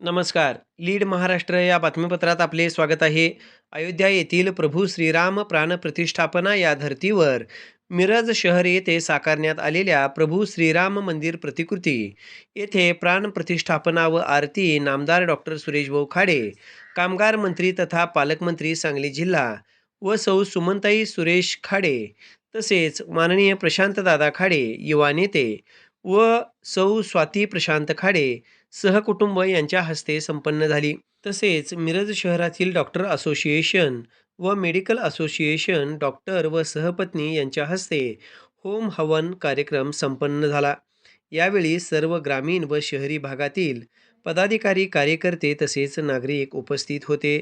नमस्कार. लीड महाराष्ट्र या बातमीपत्रात आपले स्वागत आहे. अयोध्या येथील प्रभू श्रीराम प्राणप्रतिष्ठापना या धर्तीवर मिरज शहर येथे साकारण्यात आलेल्या प्रभू श्रीराम मंदिर प्रतिकृती. येथे प्राणप्रतिष्ठापना व आरती नामदार डॉक्टर सुरेशभाऊ खाडे कामगार मंत्री तथा पालकमंत्री सांगली जिल्हा व सौ सुमंताई सुरेश खाडे तसेच माननीय प्रशांतदादा खाडे युवा नेते व सौ स्वाती प्रशांत खाडे सहकुटुंब यांच्या हस्ते संपन्न झाली. तसेच मिरज शहरातील डॉक्टर असोसिएशन व मेडिकल असोसिएशन डॉक्टर व सहपत्नी यांच्या हस्ते होम हवन कार्यक्रम संपन्न झाला. यावेळी सर्व ग्रामीण व शहरी भागातील पदाधिकारी कार्यकर्ते तसेच नागरिक उपस्थित होते.